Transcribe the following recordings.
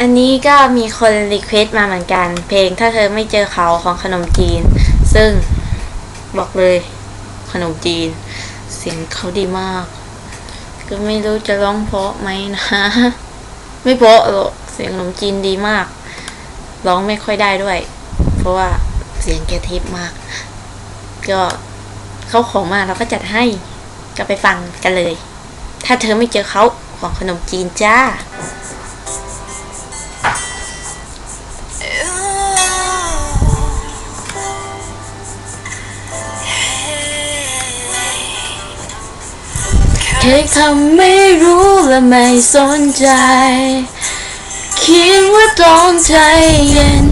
อันนี้ก็มีคนรีเควสต์มาเหมือนกัน เพลงถ้าเธอไม่เจอเขาของขนมจีน ซึ่งบอกเลยขนมจีน เสียงเขาดีมาก ก็ไม่รู้จะร้องเพราะไหมนะ ไม่เพราะหรอกเสียงขนมจีนดีมาก ร้องไม่ค่อยได้ด้วย เพราะว่าเสียงแกเทปมาก ก็เขาขอมาเราก็จัดให้ก็ไปฟังกันเลย ถ้าเธอไม่เจอเขาของขนมจีนจ้า แค่ทำไม่รู้และไม่สนใจ คิดว่าต้องใจเย็น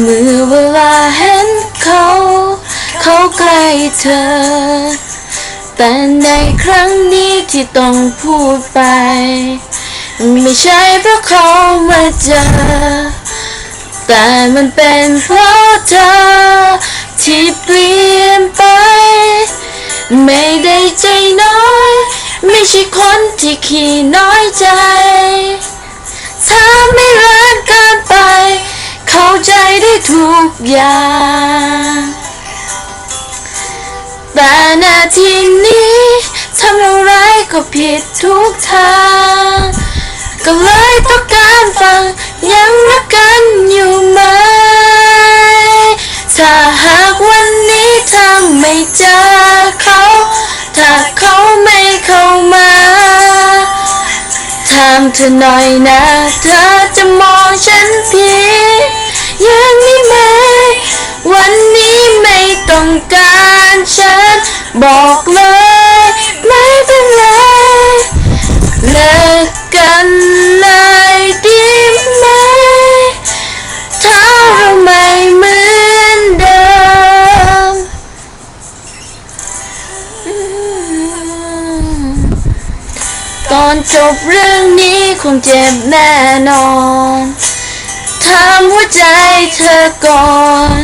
เมื่อเวลาเห็นเขา เขาใกล้เธอ แต่ในครั้งนี้ที่ต้องพูดไป ไม่ใช่เพราะเขามาเจอ แต่มันเป็นเพราะเธอ ที่เปลี่ยนไป ไม่ได้ใจน้อย ไม่ใช่คนที่ขี้น้อยใจ ถ้าไม่รักเกันไป เข้าใจได้ทุกอย่าง แต่นาทีนี้ทำอะไรก็ผิดทุกทาง ก็เลยต้องการฟังยังรักกันอยู่ไหม ถ้าหากวันนี้เธอไม่เจอเขาามเธอหน่อยนะ เธอจะมองฉันผิดอย่างนี้ไหม วันนี้ไม่ต้องการฉันบอกเลย อนจบเรื่องนี้คงเจ็บแน่นอนถามหัวใจเธอก่อน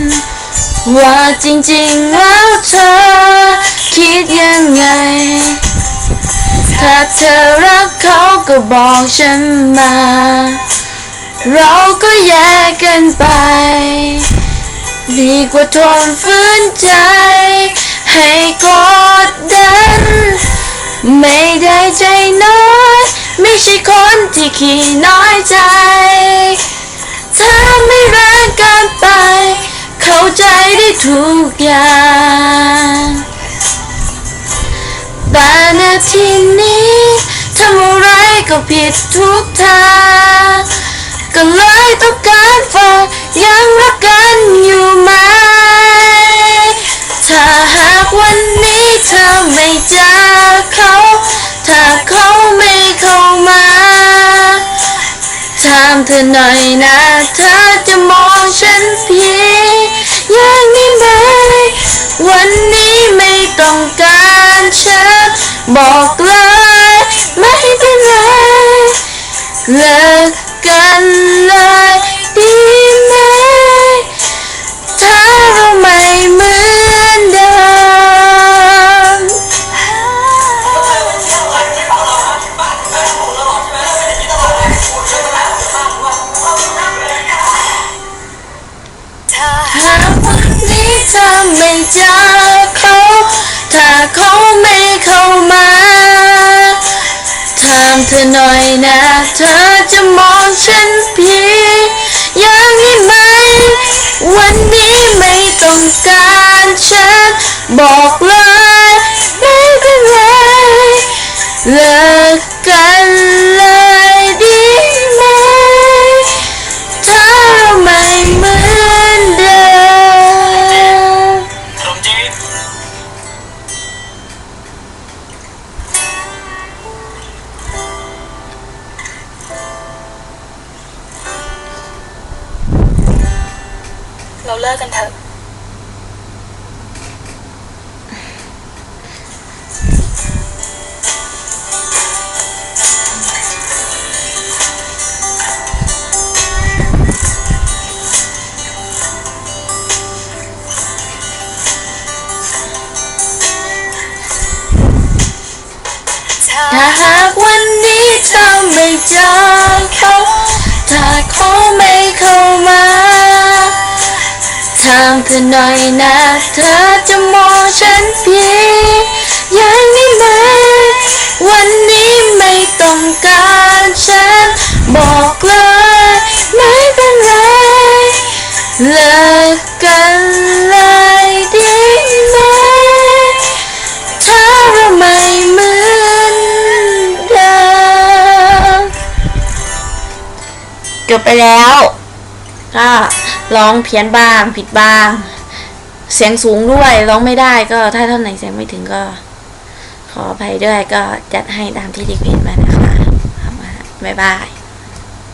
ว่าจริงๆแล้วเธอ คิดยังไง ถ้าเธอรักเขาก็บอกฉันมา เราก็แยกกันไป ดีกว่าทนฝืนใจ ให้กดดัน ไม่ได้ใจน้อย ไม่ใช่คนที่ขี้น้อยใจ ถ้าไม่รักกันไป เข้าใจได้ทุกอย่างแต่นาทีนี้ทำอะไรก็ผิดทุกทางก็เลยต้องการฟังยั เธอหน่อยนะเธอจะมองฉันเพียงอย่างนี้ไหม วันนี้ไม่ต้องการฉันบอกเลยไม่เป็นไรเลิก เธอไม่เจอเขาถ้าเขาไม่เข้ามาถามเธอหน่อยนะ เธอจะมองฉันผีอย่างนี้ไหม วันนี้ไม่ต้องการฉันบอก เราเลิกกันเถอะ ถ้าหากวันนี้เธอไม่เจอเขา ถ้าเขาไม่เข้ามา ธอหน่อยนะ เธอจะมองฉันเพียงอย่างนี้ไหม วันนี้ไม่ต้องการฉัน บอกเลย ไม่เป็นไร เลิกกันเลยดีไหม ถ้าเราไม่เหมือนเดิมจบไปแล้วก็ ร้องเพี้ยนบ้าง ผิดบ้าง เสียงสูงด้วยร้องไม่ได้ก็ถ้าเท่าไหนเสียงไม่ถึงก็ ขออภัยด้วยก็จัดให้ตามที่รีเควสต์มานะคะบ๊ายบาย